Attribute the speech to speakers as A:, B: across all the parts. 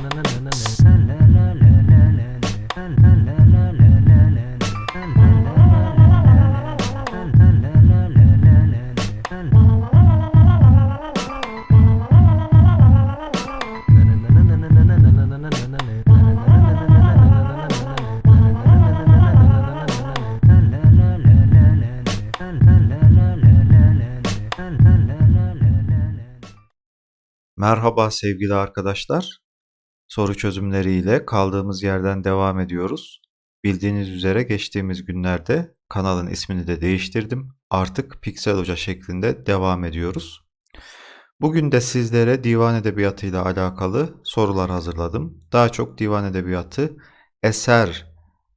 A: na
B: Merhaba sevgili arkadaşlar. Soru çözümleriyle kaldığımız yerden devam ediyoruz. Bildiğiniz üzere geçtiğimiz günlerde kanalın ismini de değiştirdim. Artık Piksel Hoca şeklinde devam ediyoruz. Bugün de sizlere divan edebiyatı ile alakalı sorular hazırladım. Daha çok divan edebiyatı eser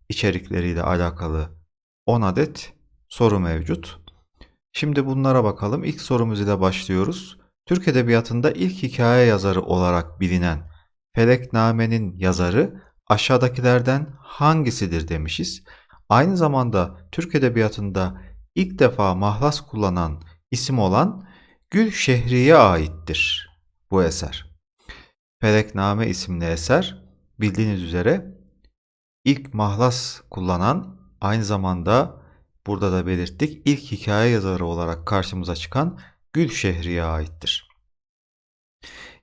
B: içerikleriyle alakalı 10 adet soru mevcut. Şimdi bunlara bakalım. İlk sorumuz ile başlıyoruz. Türk Edebiyatı'nda ilk hikaye yazarı olarak bilinen Felekname'nin yazarı aşağıdakilerden hangisidir demişiz. Aynı zamanda Türk Edebiyatı'nda ilk defa mahlas kullanan isim olan Gül Şehri'ye aittir bu eser. Felekname isimli eser bildiğiniz üzere ilk mahlas kullanan aynı zamanda burada da belirttik ilk hikaye yazarı olarak karşımıza çıkan Gül Şehri'ye aittir.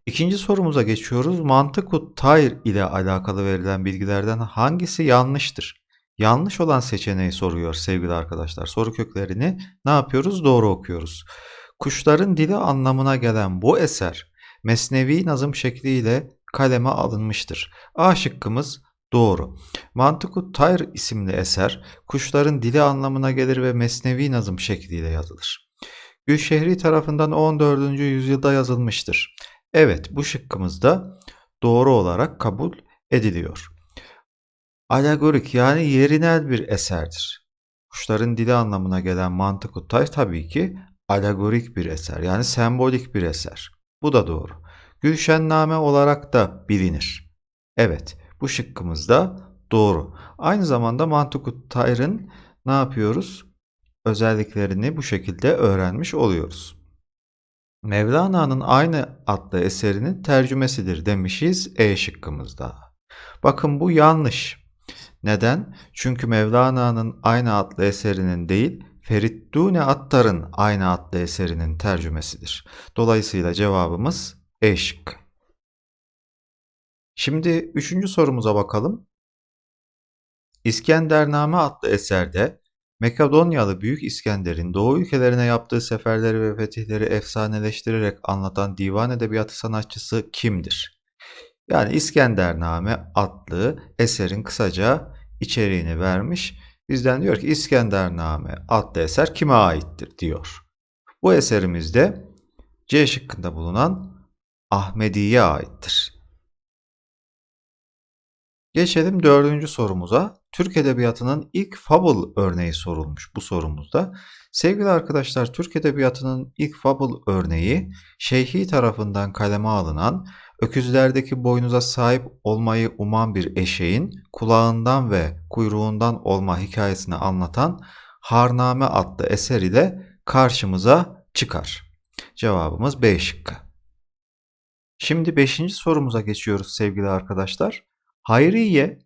B: İkinci sorumuza geçiyoruz. Mantıku tayr ile alakalı verilen bilgilerden hangisi yanlıştır? Yanlış olan seçeneği soruyor sevgili arkadaşlar. Soru köklerini ne yapıyoruz? Doğru okuyoruz. Kuşların dili anlamına gelen bu eser mesnevi nazım şekliyle kaleme alınmıştır. A şıkkımız doğru. Mantıku Tayr isimli eser kuşların dili anlamına gelir ve mesnevi nazım şekliyle yazılır. Gülşehri tarafından 14. yüzyılda yazılmıştır. Evet bu şıkkımız da doğru olarak kabul ediliyor. Alegorik yani yerinel bir eserdir. Kuşların dili anlamına gelen mantık utay tabii ki alegorik bir eser yani sembolik bir eser. Bu da doğru. Gülşenname olarak da bilinir. Evet bu şıkkımız da doğru. Aynı zamanda Mantıkut Tayr'ın ne yapıyoruz? Özelliklerini bu şekilde öğrenmiş oluyoruz. Mevlana'nın aynı adlı eserinin tercümesidir demişiz E şıkkımızda. Bakın bu yanlış. Neden? Çünkü Mevlana'nın aynı adlı eserinin değil, Feriddune Attar'ın aynı adlı eserinin tercümesidir. Dolayısıyla cevabımız E şıkkı. Şimdi üçüncü sorumuza bakalım. İskendername adlı eserde Makedonyalı Büyük İskender'in Doğu ülkelerine yaptığı seferleri ve fetihleri efsaneleştirerek anlatan divan edebiyatı sanatçısı kimdir? Yani İskendername adlı eserin kısaca içeriğini vermiş. Bizden diyor ki İskendername adlı eser kime aittir diyor. Bu eserimizde C şıkkında bulunan Ahmedi'ye aittir. Geçelim dördüncü sorumuza. Türk Edebiyatı'nın ilk fable örneği sorulmuş bu sorumuzda. Sevgili arkadaşlar Türk Edebiyatı'nın ilk fable örneği Şeyhi tarafından kaleme alınan öküzlerdeki boynuza sahip olmayı uman bir eşeğin kulağından ve kuyruğundan olma hikayesini anlatan Harname adlı eser ile karşımıza çıkar. Cevabımız B şıkkı. Şimdi 5. sorumuza geçiyoruz sevgili arkadaşlar. Hayriye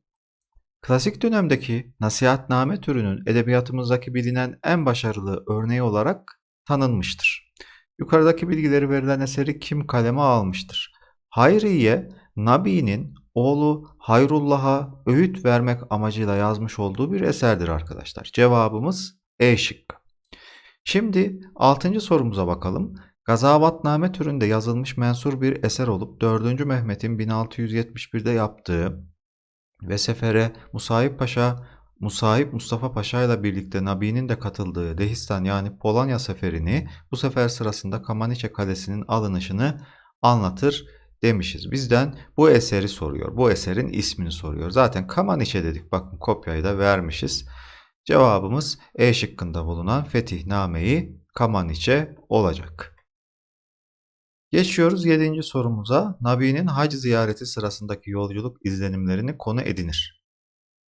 B: Klasik dönemdeki nasihatname türünün edebiyatımızdaki bilinen en başarılı örneği olarak tanınmıştır. Yukarıdaki bilgileri verilen eseri kim kaleme almıştır? Hayriye, Nabi'nin oğlu Hayrullah'a öğüt vermek amacıyla yazmış olduğu bir eserdir arkadaşlar. Cevabımız E şıkkı. Şimdi 6. sorumuza bakalım. Gazavatname türünde yazılmış mensur bir eser olup 4. Mehmet'in 1671'de yaptığı ve sefere Musahip Paşa, Musahip Mustafa Paşa ile birlikte Nabi'nin de katıldığı Dehistan yani Polonya seferini bu sefer sırasında Kamaniçe Kalesi'nin alınışını anlatır demişiz. Bizden bu eseri soruyor. Bu eserin ismini soruyor. Zaten Kamaniçe dedik. Bakın kopyayı da vermişiz. Cevabımız E şıkkında bulunan Fetihname'yi Kamaniçe olacak. Geçiyoruz 7. sorumuza. Nabi'nin hac ziyareti sırasındaki yolculuk izlenimlerini konu edinir.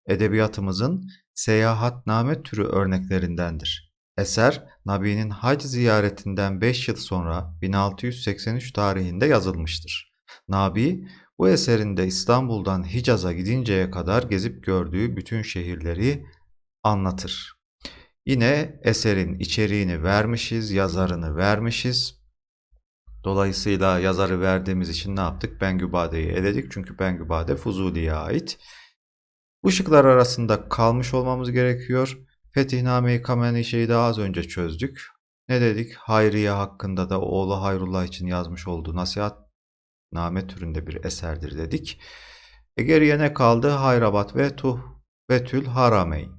B: Edebiyatımızın seyahatname türü örneklerindendir. Eser, Nabi'nin hac ziyaretinden 5 yıl sonra 1683 tarihinde yazılmıştır. Nabi, bu eserinde İstanbul'dan Hicaz'a gidinceye kadar gezip gördüğü bütün şehirleri anlatır. Yine eserin içeriğini vermişiz, yazarını vermişiz. Dolayısıyla yazarı verdiğimiz için ne yaptık? Bengübade'yi eledik çünkü Bengübade Fuzuli'ye ait. Bu şıklar arasında kalmış olmamız gerekiyor. Fetihname-i Kamenişe'yi daha az önce çözdük. Ne dedik? Hayriye hakkında da oğlu Hayrullah için yazmış olduğu nasihatname türünde bir eserdir dedik. E geriye ne kaldı? Hayrabat ve Tuhvetül Harameyn.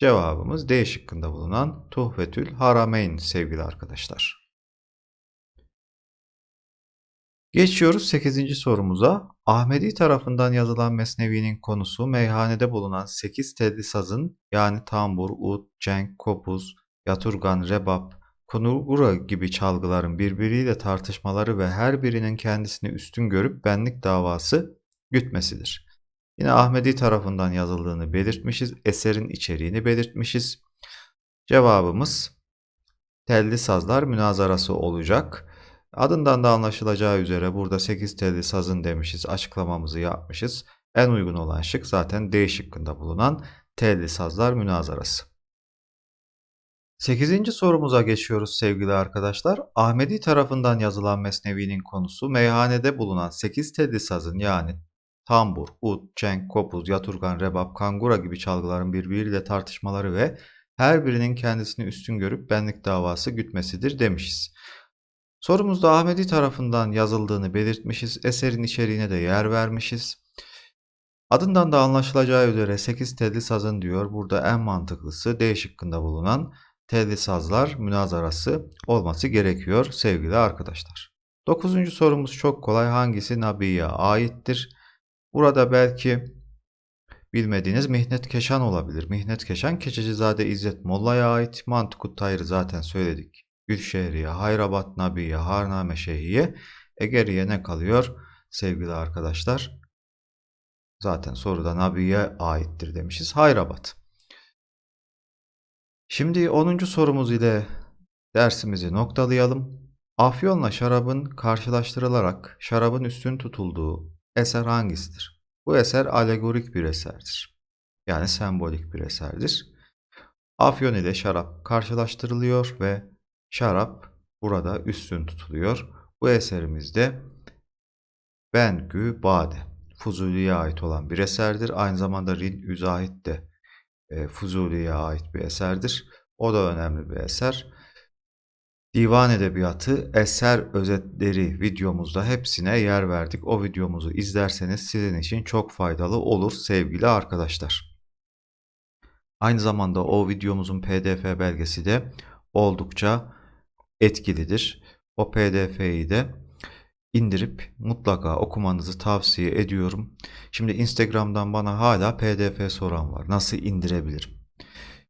B: Cevabımız D şıkkında bulunan Tuhvetül Harameyn sevgili arkadaşlar. Geçiyoruz 8. sorumuza. Ahmedi tarafından yazılan Mesnevi'nin konusu meyhanede bulunan 8 telli sazın yani tambur, ud, cenk, kopuz, yaturgan, rebap, konurgura gibi çalgıların birbiriyle tartışmaları ve her birinin kendisini üstün görüp benlik davası gütmesidir. Yine Ahmedi tarafından yazıldığını belirtmişiz. Eserin içeriğini belirtmişiz. Cevabımız telli sazlar münazarası olacak. Adından da anlaşılacağı üzere burada 8 telli sazın demişiz. Açıklamamızı yapmışız. En uygun olan şık zaten D şıkkında bulunan telli sazlar münazarası. 8. sorumuza geçiyoruz sevgili arkadaşlar. Ahmedi tarafından yazılan Mesnevi'nin konusu meyhanede bulunan 8 telli sazın yani tambur, ud, çenk, kopuz, yaturgan, rebap, kangura gibi çalgıların birbiriyle tartışmaları ve her birinin kendisini üstün görüp benlik davası gütmesidir demişiz. Sorumuzda Ahmedi tarafından yazıldığını belirtmişiz. Eserin içeriğine de yer vermişiz. Adından da anlaşılacağı üzere 8 telli sazın diyor. Burada en mantıklısı D şıkkında bulunan telli sazlar münazarası olması gerekiyor sevgili arkadaşlar. Dokuzuncu sorumuz çok kolay. Hangisi Nabi'ye aittir? Burada belki bilmediğiniz Mihnet Keşan olabilir. Mihnet Keşan Keçecizade İzzet Molla'ya ait. Mantıkut Tayrı zaten söyledik. Gülşehriye, Hayrabat Nabiye, Harname Şehiye. E geriye ne kalıyor sevgili arkadaşlar? Zaten soruda Nabiye aittir demişiz. Hayrabat. Şimdi 10. sorumuz ile dersimizi noktalayalım. Afyonla şarabın karşılaştırılarak şarabın üstün tutulduğu eser hangisidir? Bu eser alegorik bir eserdir. Yani sembolik bir eserdir. Afyon ile şarap karşılaştırılıyor ve şarap burada üstün tutuluyor. Bu eserimizde Bengü Bade Fuzuli'ye ait olan bir eserdir. Aynı zamanda Rin Üzahit de e, Fuzuli'ye ait bir eserdir. O da önemli bir eser. Divan Edebiyatı eser özetleri videomuzda hepsine yer verdik. O videomuzu izlerseniz sizin için çok faydalı olur sevgili arkadaşlar. Aynı zamanda o videomuzun pdf belgesi de oldukça etkilidir. O pdf'yi de indirip mutlaka okumanızı tavsiye ediyorum. Şimdi Instagram'dan bana hala pdf soran var. Nasıl indirebilirim?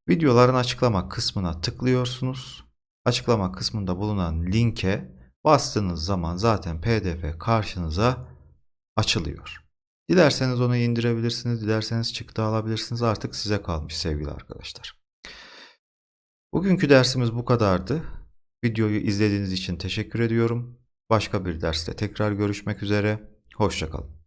B: Videoların açıklama kısmına tıklıyorsunuz. Açıklama kısmında bulunan linke bastığınız zaman zaten pdf karşınıza açılıyor. Dilerseniz onu indirebilirsiniz, dilerseniz çıktı alabilirsiniz. Artık size kalmış sevgili arkadaşlar. Bugünkü dersimiz bu kadardı. Videoyu izlediğiniz için teşekkür ediyorum. Başka bir derste tekrar görüşmek üzere. Hoşçakalın.